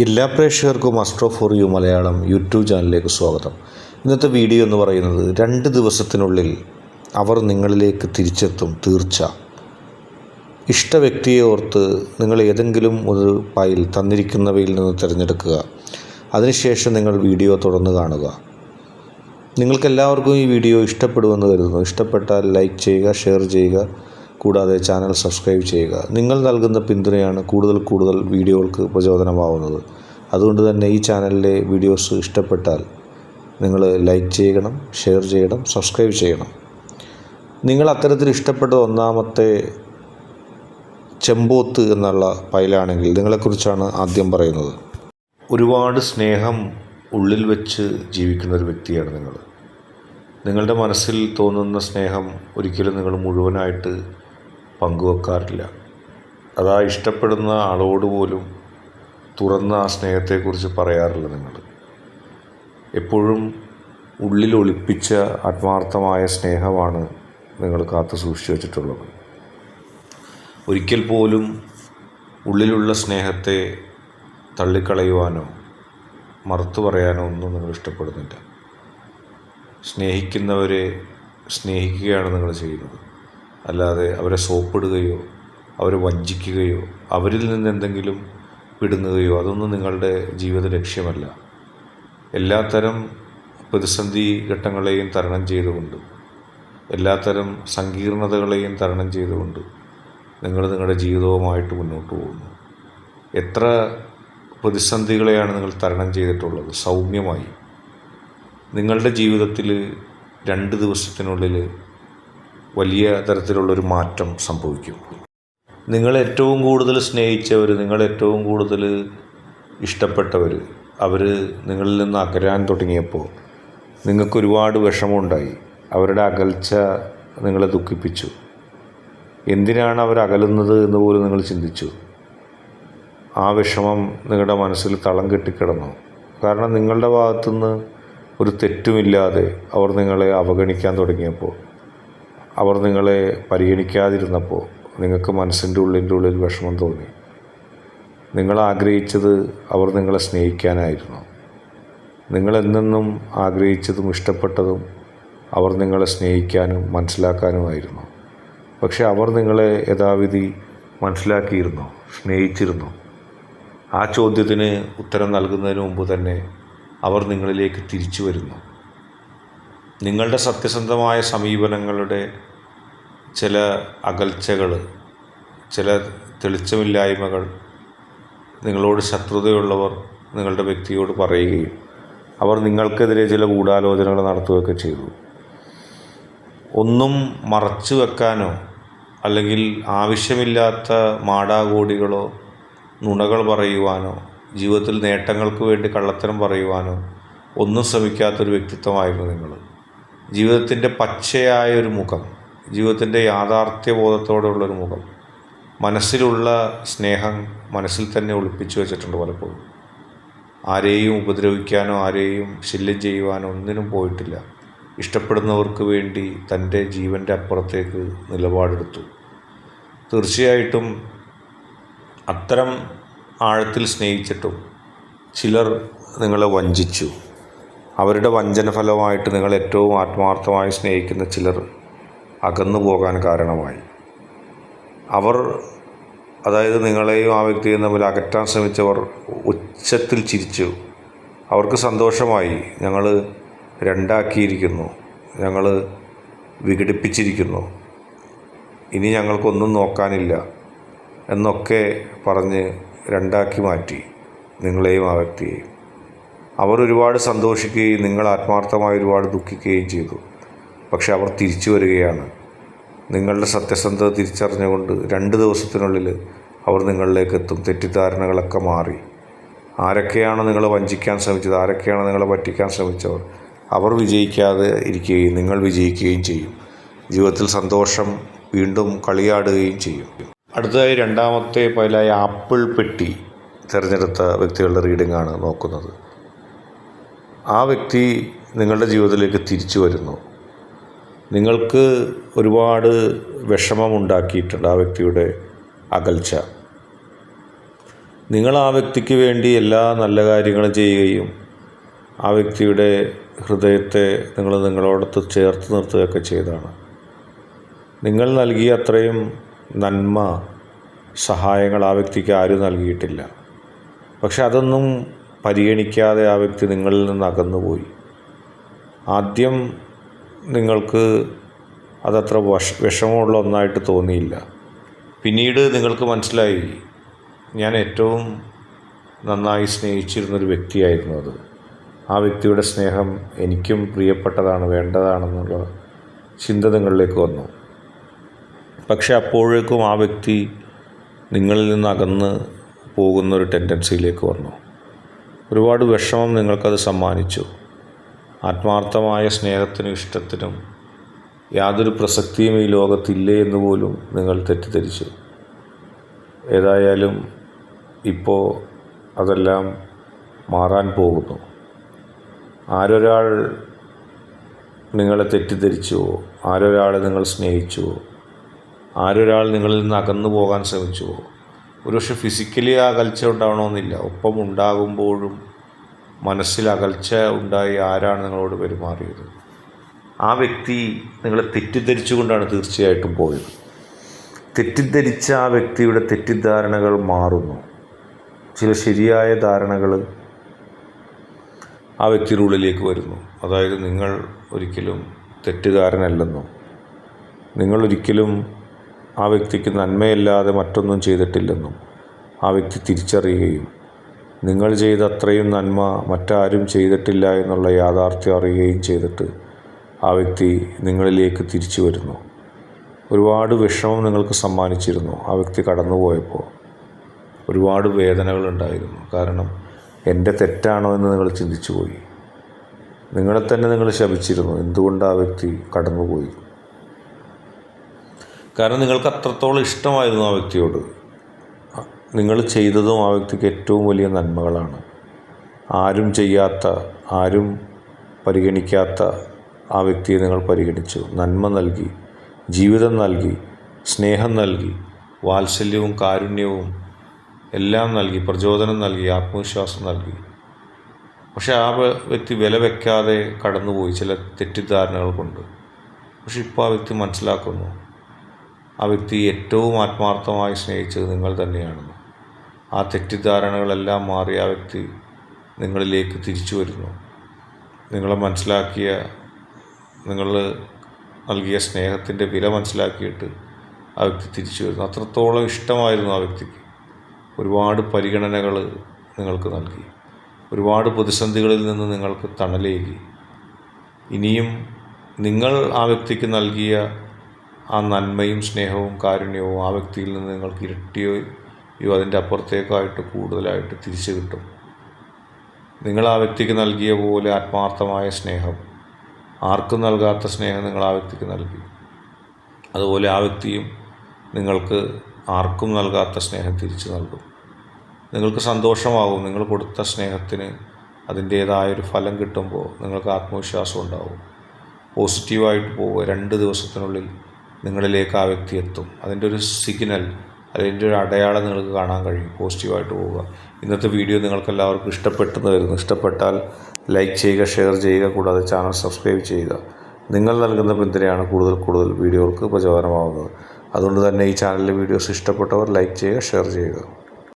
എല്ലാ പ്രേക്ഷകർക്കും astro for you Malayalam YouTube ചാനലിലേക്ക് സ്വാഗതം. ഇന്നത്തെ വീഡിയോ എന്ന് പറയുന്നത് രണ്ട് ദിവസത്തിനുള്ളിൽ അവർ നിങ്ങളിലേക്ക് തിരിച്ചെത്തും തീർച്ച. ഇഷ്ട വ്യക്തിയെ ഓർത്ത് നിങ്ങൾ ഏതെങ്കിലും ഒരു പായിൽ തന്നിരിക്കുന്നവയിൽ നിന്ന് തിരഞ്ഞെടുക്കുക. അതിനുശേഷം നിങ്ങൾ വീഡിയോ തുടർന്ന് കാണുക. നിങ്ങൾക്കെല്ലാവർക്കും ഈ വീഡിയോ ഇഷ്ടപ്പെടുമെന്ന് കരുതുന്നു. ഇഷ്ടപ്പെട്ടാൽ ലൈക്ക് ചെയ്യുക ഷെയർ ചെയ്യുക. കൂടാതെ ചാനൽ സബ്സ്ക്രൈബ് ചെയ്യുക. നിങ്ങൾ നൽകുന്ന പിന്തുണയാണ് കൂടുതൽ കൂടുതൽ വീഡിയോകൾക്ക് പ്രചോദനമാവുന്നത്. അതുകൊണ്ട് തന്നെ ഈ ചാനലിലെ വീഡിയോസ് ഇഷ്ടപ്പെട്ടാൽ നിങ്ങൾ ലൈക്ക് ചെയ്യണം ഷെയർ ചെയ്യണം സബ്സ്ക്രൈബ് ചെയ്യണം. നിങ്ങൾ അത്തരത്തിൽ ഇഷ്ടപ്പെട്ട ഒന്നാമത്തെ ചെമ്പോത്ത് എന്നുള്ള ഫയലാണെങ്കിൽ നിങ്ങളെക്കുറിച്ചാണ് ആദ്യം പറയുന്നത്. ഒരുപാട് സ്നേഹം ഉള്ളിൽ വെച്ച് ജീവിക്കുന്ന ഒരു വ്യക്തിയാണ് നിങ്ങൾ. നിങ്ങളുടെ മനസ്സിൽ തോന്നുന്ന സ്നേഹം ഒരിക്കലും നിങ്ങൾ മുഴുവനായിട്ട് പങ്കുവെക്കാറില്ല. അതാ ഇഷ്ടപ്പെടുന്ന ആളോട് പോലും തുറന്ന ആ സ്നേഹത്തെക്കുറിച്ച് പറയാറില്ല നിങ്ങൾ. എപ്പോഴും ഉള്ളിൽ ഒളിപ്പിച്ച ആത്മാർത്ഥമായ സ്നേഹമാണ് നിങ്ങൾ കാത്തു സൂക്ഷിച്ചു വച്ചിട്ടുള്ളത്. ഒരിക്കൽ പോലും ഉള്ളിലുള്ള സ്നേഹത്തെ തള്ളിക്കളയുവാനോ മറുത്തു പറയാനോ ഒന്നും നിങ്ങൾ ഇഷ്ടപ്പെടുന്നില്ല. സ്നേഹിക്കുന്നവരെ സ്നേഹിക്കുകയാണ് നിങ്ങൾ ചെയ്യുന്നത്. അല്ലാതെ അവരെ സോപ്പിടുകയോ അവരെ വഞ്ചിക്കുകയോ അവരിൽ നിന്ന് എന്തെങ്കിലും പിടുങ്ങുകയോ അതൊന്നും നിങ്ങളുടെ ജീവിത ലക്ഷ്യമല്ല. എല്ലാത്തരം പ്രതിസന്ധി ഘട്ടങ്ങളെയും തരണം ചെയ്തുകൊണ്ട് എല്ലാത്തരം സങ്കീർണതകളെയും തരണം ചെയ്തുകൊണ്ട് നിങ്ങൾ നിങ്ങളുടെ ജീവിതവുമായിട്ട് മുന്നോട്ട് പോകുന്നു. എത്ര പ്രതിസന്ധികളെയാണ് നിങ്ങൾ തരണം ചെയ്തിട്ടുള്ളത്? സൗമ്യമായി. നിങ്ങളുടെ ജീവിതത്തിൽ രണ്ട് ദിവസത്തിനുള്ളിൽ വലിയ തരത്തിലുള്ളൊരു മാറ്റം സംഭവിക്കും. നിങ്ങൾ ഏറ്റവും കൂടുതൽ സ്നേഹിച്ചവർ നിങ്ങൾ ഏറ്റവും കൂടുതൽ ഇഷ്ടപ്പെട്ടവർ അവർ നിങ്ങളിൽ നിന്ന് അകരാൻ തുടങ്ങിയപ്പോൾ നിങ്ങൾക്ക് ഒരുപാട് വിഷമമുണ്ടായി. അവരുടെ അകൽച്ച നിങ്ങളെ ദുഃഖിപ്പിച്ചു. എന്തിനാണ് അവർ അകലുന്നത് എന്ന് പോലും നിങ്ങൾ ചിന്തിച്ചു. ആ വിഷമം നിങ്ങളുടെ മനസ്സിൽ തളം കെട്ടിക്കിടന്നു. കാരണം നിങ്ങളുടെ ഭാഗത്തുനിന്ന് ഒരു തെറ്റുമില്ലാതെ അവർ നിങ്ങളെ അവഗണിക്കാൻ തുടങ്ങിയപ്പോൾ അവർ നിങ്ങളെ പരിഗണിക്കാതിരുന്നപ്പോൾ നിങ്ങൾക്ക് മനസ്സിന്റെ ഉള്ളിന്റെ ഉള്ളിൽ വിഷമം തോന്നി. നിങ്ങൾ ആഗ്രഹിച്ചത് അവർ നിങ്ങളെ സ്നേഹിക്കാനായിരുന്നു. നിങ്ങൾ എന്നെന്നും ആഗ്രഹിച്ചതും ഇഷ്ടപ്പെട്ടതും അവർ നിങ്ങളെ സ്നേഹിക്കാനും മനസ്സിലാക്കാനുമായിരുന്നു പക്ഷെ അവർ നിങ്ങളെ യഥാവിധി മനസ്സിലാക്കിയിരുന്നു സ്നേഹിച്ചിരുന്നു. ആ ചോദ്യത്തിന് ഉത്തരം നൽകുന്നതിന് മുമ്പ് തന്നെ അവർ നിങ്ങളിലേക്ക് തിരിച്ചു വരുന്നു. നിങ്ങളുടെ സത്യസന്ധമായ സമീപനങ്ങളുടെ ചില അകൽച്ചകൾ ചില തെളിച്ചമില്ലായ്മകൾ നിങ്ങളോട് ശത്രുതയുള്ളവർ നിങ്ങളുടെ വ്യക്തിയോട് പറയുകയും അവർ നിങ്ങൾക്കെതിരെ ചില ഗൂഢാലോചനകൾ നടത്തുകയൊക്കെ ചെയ്തു. ഒന്നും മറച്ചു വെക്കാനോ അല്ലെങ്കിൽ ആവശ്യമില്ലാത്ത മാടാകോടികളോ നുണകൾ പറയുവാനോ ജീവിതത്തിൽ നേട്ടങ്ങൾക്ക് വേണ്ടി കള്ളത്തരം പറയുവാനോ ഒന്നും ശ്രമിക്കാത്തൊരു വ്യക്തിത്വമായിരുന്നു നിങ്ങൾ. ജീവിതത്തിന്റെ പച്ചയായ ഒരു മുഖം ജീവിതത്തിന്റെ യാഥാർത്ഥ്യബോധത്തോടെയുള്ളൊരു മുഖം മനസ്സിലുള്ള സ്നേഹം മനസ്സിൽ തന്നെ ഒളിപ്പിച്ചു വെച്ചിട്ടുണ്ട് പലപ്പോഴും. ആരെയും ഉപദ്രവിക്കാനോ ആരെയും ശല്യം ചെയ്യുവാനോ ഒന്നിനും പോയിട്ടില്ല. ഇഷ്ടപ്പെടുന്നവർക്ക് വേണ്ടി തന്റെ ജീവന്റെ അപ്പുറത്തേക്ക് നിലപാടെടുത്തു. തീർച്ചയായിട്ടും അത്തരം ആഴത്തിൽ സ്നേഹിച്ചിട്ടും ചിലർ നിങ്ങളെ വഞ്ചിച്ചു. അവരുടെ വഞ്ചന ഫലമായിട്ട് നിങ്ങൾ ഏറ്റവും ആത്മാർത്ഥമായി സ്നേഹിക്കുന്ന ചിലർ അകന്നു പോകാൻ കാരണമായി. അവർ അതായത് നിങ്ങളെയും ആ വ്യക്തിയും തമ്മിൽ അകറ്റാൻ ശ്രമിച്ചവർ ഉച്ചത്തിൽ ചിരിച്ചു. അവർക്ക് സന്തോഷമായി. ഞങ്ങൾ രണ്ടാക്കിയിരിക്കുന്നു. ഞങ്ങൾ വിഘടിപ്പിച്ചിരിക്കുന്നു. ഇനി ഞങ്ങൾക്കൊന്നും നോക്കാനില്ല എന്നൊക്കെ പറഞ്ഞ് രണ്ടാക്കി മാറ്റി നിങ്ങളെയും ആ വ്യക്തിയെയും. അവർ ഒരുപാട് സന്തോഷിക്കുകയും നിങ്ങൾ ആത്മാർത്ഥമായി ഒരുപാട് ദുഃഖിക്കുകയും ചെയ്തു. പക്ഷെ അവർ തിരിച്ചു വരികയാണ്. നിങ്ങളുടെ സത്യസന്ധത തിരിച്ചറിഞ്ഞുകൊണ്ട് രണ്ട് ദിവസത്തിനുള്ളിൽ അവർ നിങ്ങളിലേക്ക് എത്തും. തെറ്റിദ്ധാരണകളൊക്കെ മാറി. ആരൊക്കെയാണ് നിങ്ങൾ വഞ്ചിക്കാൻ ശ്രമിച്ചത്? ആരൊക്കെയാണ് നിങ്ങളെ പറ്റിക്കാൻ ശ്രമിച്ചവർ? അവർ വിജയിക്കാതെ ഇരിക്കുകയും നിങ്ങൾ വിജയിക്കുകയും ചെയ്യും. ജീവിതത്തിൽ സന്തോഷം വീണ്ടും കളിയാടുകയും ചെയ്യും. അടുത്തതായി രണ്ടാമത്തെ പൈലായ ആപ്പിൾ പെട്ടി തിരഞ്ഞെടുത്ത വ്യക്തികളുടെ റീഡിംഗ് ആണ് നോക്കുന്നത്. ആ വ്യക്തി നിങ്ങളുടെ ജീവിതത്തിലേക്ക് തിരിച്ചു വരുന്നു. നിങ്ങൾക്ക് ഒരുപാട് വിഷമമുണ്ടാക്കിയിട്ടുണ്ട് ആ വ്യക്തിയുടെ അകൽച്ച. നിങ്ങൾ ആ വ്യക്തിക്ക് വേണ്ടി എല്ലാ നല്ല കാര്യങ്ങളും ചെയ്യുകയും ആ വ്യക്തിയുടെ ഹൃദയത്തെ നിങ്ങൾ നിങ്ങളോടൊത്ത് ചേർത്ത് നിർത്തുകയൊക്കെ ചെയ്തതാണ് നിങ്ങൾ നൽകിയ അത്രയും നന്മ സഹായങ്ങൾ ആ വ്യക്തിക്ക് ആരും നൽകിയിട്ടില്ല. പക്ഷെ അതൊന്നും പരിഗണിക്കാതെ ആ വ്യക്തി നിങ്ങളിൽ നിന്ന് അകന്നുപോയി. ആദ്യം നിങ്ങൾക്ക് അതത്ര വഷ വിഷമമുള്ള ഒന്നായിട്ട് തോന്നിയില്ല. പിന്നീട് നിങ്ങൾക്ക് മനസ്സിലായി ഞാൻ ഏറ്റവും നന്നായി സ്നേഹിച്ചിരുന്നൊരു വ്യക്തിയായിരുന്നു അത്. ആ വ്യക്തിയുടെ സ്നേഹം എനിക്കും പ്രിയപ്പെട്ടതാണ് വേണ്ടതാണെന്നുള്ള ചിന്ത നിങ്ങളിലേക്ക് വന്നു. പക്ഷെ അപ്പോഴേക്കും ആ വ്യക്തി നിങ്ങളിൽ നിന്ന് അകന്ന് പോകുന്നൊരു ടെൻഡൻസിയിലേക്ക് വന്നു. ഒരുപാട് വിഷമം നിങ്ങൾക്കത് സമ്മാനിച്ചു. ആത്മാർത്ഥമായ സ്നേഹത്തിനും ഇഷ്ടത്തിനും യാതൊരു പ്രസക്തിയും ഈ ലോകത്തില്ലേ എന്ന് പോലും നിങ്ങൾ തെറ്റിദ്ധരിച്ചു. ഏതായാലും ഇപ്പോൾ അതെല്ലാം മാറാൻ പോകുന്നു. ആരൊരാൾ നിങ്ങളെ തെറ്റിദ്ധരിച്ചുവോ ആരൊരാളെ നിങ്ങൾ സ്നേഹിച്ചുവോ ആരൊരാൾ നിങ്ങളിൽ നിന്ന് അകന്നു പോകാൻ ശ്രമിച്ചുവോ ഒരുപക്ഷെ ഫിസിക്കലി അകൽച്ച ഉണ്ടാവണമെന്നില്ല. ഒപ്പം ഉണ്ടാകുമ്പോഴും മനസ്സിൽ അകൽച്ച ഉണ്ടായി ആരാണ് നിങ്ങളോട് പെരുമാറിയത്? ആ വ്യക്തി നിങ്ങളെ തെറ്റിദ്ധരിച്ചുകൊണ്ടാണ് തീർച്ചയായിട്ടും പോയത്. തെറ്റിദ്ധരിച്ച ആ വ്യക്തിയുടെ തെറ്റിദ്ധാരണകൾ മാറുന്നു. ചില ശരിയായ ധാരണകൾ ആ വ്യക്തിയുടെ ഉള്ളിലേക്ക് വരുന്നു. അതായത് നിങ്ങൾ ഒരിക്കലും തെറ്റുകാരനല്ലെന്നും നിങ്ങൾ ഒരിക്കലും ആ വ്യക്തിക്ക് നന്മയല്ലാതെ മറ്റൊന്നും ചെയ്തിട്ടില്ലെന്നും ആ വ്യക്തി തിരിച്ചറിയുകയും നിങ്ങൾ ചെയ്ത അത്രയും നന്മ മറ്റാരും ചെയ്തിട്ടില്ല എന്നുള്ള യാഥാർത്ഥ്യം അറിയുകയും ചെയ്തിട്ട് ആ വ്യക്തി നിങ്ങളിലേക്ക് തിരിച്ചു വരുന്നു. ഒരുപാട് വിഷമം നിങ്ങൾക്ക് സമ്മാനിച്ചിരുന്നു ആ വ്യക്തി കടന്നുപോയപ്പോൾ. ഒരുപാട് വേദനകൾ ഉണ്ടായിരുന്നു. കാരണം എന്റെ തെറ്റാണോ എന്ന് നിങ്ങൾ ചിന്തിച്ചു പോയി നിങ്ങളെ തന്നെ നിങ്ങൾ ശപിച്ചിരുന്നു. എന്തുകൊണ്ട് ആ വ്യക്തി കടന്നുപോയി? കാരണം നിങ്ങൾക്ക് അത്രത്തോളം ഇഷ്ടമായിരുന്നു ആ വ്യക്തിയോട്. നിങ്ങൾ ചെയ്തതും ആ വ്യക്തിക്ക് ഏറ്റവും വലിയ നന്മകളാണ്. ആരും ചെയ്യാത്ത ആരും പരിഗണിക്കാത്ത ആ വ്യക്തിയെ നിങ്ങൾ പരിഗണിച്ചു. നന്മ നൽകി ജീവിതം നൽകി സ്നേഹം നൽകി വാത്സല്യവും കാരുണ്യവും എല്ലാം നൽകി പ്രചോദനം നൽകി ആത്മവിശ്വാസം നൽകി. പക്ഷേ ആ വ്യക്തി വില വയ്ക്കാതെ കടന്നുപോയി ചില തെറ്റിദ്ധാരണകൾ കൊണ്ട്. പക്ഷെ ഇപ്പോൾ ആ വ്യക്തി മനസ്സിലാക്കുന്നു. ആ വ്യക്തി ഏറ്റവും ആത്മാർത്ഥമായി സ്നേഹിച്ചത് നിങ്ങൾ തന്നെയാണെന്ന്. ആ തെറ്റിദ്ധാരണകളെല്ലാം മാറി ആ വ്യക്തി നിങ്ങളിലേക്ക് തിരിച്ചു വരുന്നു. നിങ്ങളെ മനസ്സിലാക്കിയ നിങ്ങൾ നൽകിയ സ്നേഹത്തിന്റെ വില മനസ്സിലാക്കിയിട്ട് ആ വ്യക്തി തിരിച്ചു വരുന്നു. അത്രത്തോളം ഇഷ്ടമായിരുന്നു ആ വ്യക്തിക്ക്. ഒരുപാട് പരിഗണനകൾ നിങ്ങൾക്ക് നൽകി. ഒരുപാട് പ്രതിസന്ധികളിൽ നിന്ന് നിങ്ങൾക്ക് തണലേകി. ഇനിയും നിങ്ങൾ ആ വ്യക്തിക്ക് നൽകിയ ആ നന്മയും സ്നേഹവും കാരുണ്യവും ആ വ്യക്തിയിൽ നിന്ന് നിങ്ങൾക്ക് ഇരട്ടിയോ അതിന്റെ അപ്പുറത്തേക്കായിട്ട് കൂടുതലായിട്ട് തിരിച്ചു കിട്ടും. നിങ്ങൾ ആ വ്യക്തിക്ക് നൽകിയ പോലെ ആത്മാർത്ഥമായ സ്നേഹം. ആർക്കും നൽകാത്ത സ്നേഹം നിങ്ങൾ ആ വ്യക്തിക്ക് നൽകി. അതുപോലെ ആ വ്യക്തിയും നിങ്ങൾക്ക് ആർക്കും നൽകാത്ത സ്നേഹം തിരിച്ചു നൽകും. നിങ്ങൾക്ക് സന്തോഷമാകും. നിങ്ങൾ കൊടുത്ത സ്നേഹത്തിന് അതിന്റേതായൊരു ഫലം കിട്ടുമ്പോൾ നിങ്ങൾക്ക് ആത്മവിശ്വാസം ഉണ്ടാവും. പോസിറ്റീവായിട്ട് പോവുക. രണ്ട് ദിവസത്തിനുള്ളിൽ നിങ്ങളിലേക്ക് ആ വ്യക്തി എത്തും. അതിന്റെ ഒരു സിഗ്നൽ അതിന്റെ ഒരു അടയാളം നിങ്ങൾക്ക് കാണാൻ കഴിയും പോസിറ്റീവായിട്ട് പോവുക. ഇന്നത്തെ വീഡിയോ നിങ്ങൾക്കെല്ലാവർക്കും ഇഷ്ടപ്പെട്ടെന്ന് വരുന്നു ഇഷ്ടപ്പെട്ടാൽ ലൈക്ക് ചെയ്യുക ഷെയർ ചെയ്യുക കൂടാതെ ചാനൽ സബ്സ്ക്രൈബ് ചെയ്യുക. നിങ്ങൾ നൽകുന്ന പിന്തുണയാണ് കൂടുതൽ കൂടുതൽ വീഡിയോകൾക്ക് പ്രചോദനമാവുന്നത്. അതുകൊണ്ട് തന്നെ ഈ ചാനലിലെ വീഡിയോസ് ഇഷ്ടപ്പെട്ടവർ ലൈക്ക് ചെയ്യുക ഷെയർ ചെയ്യുക.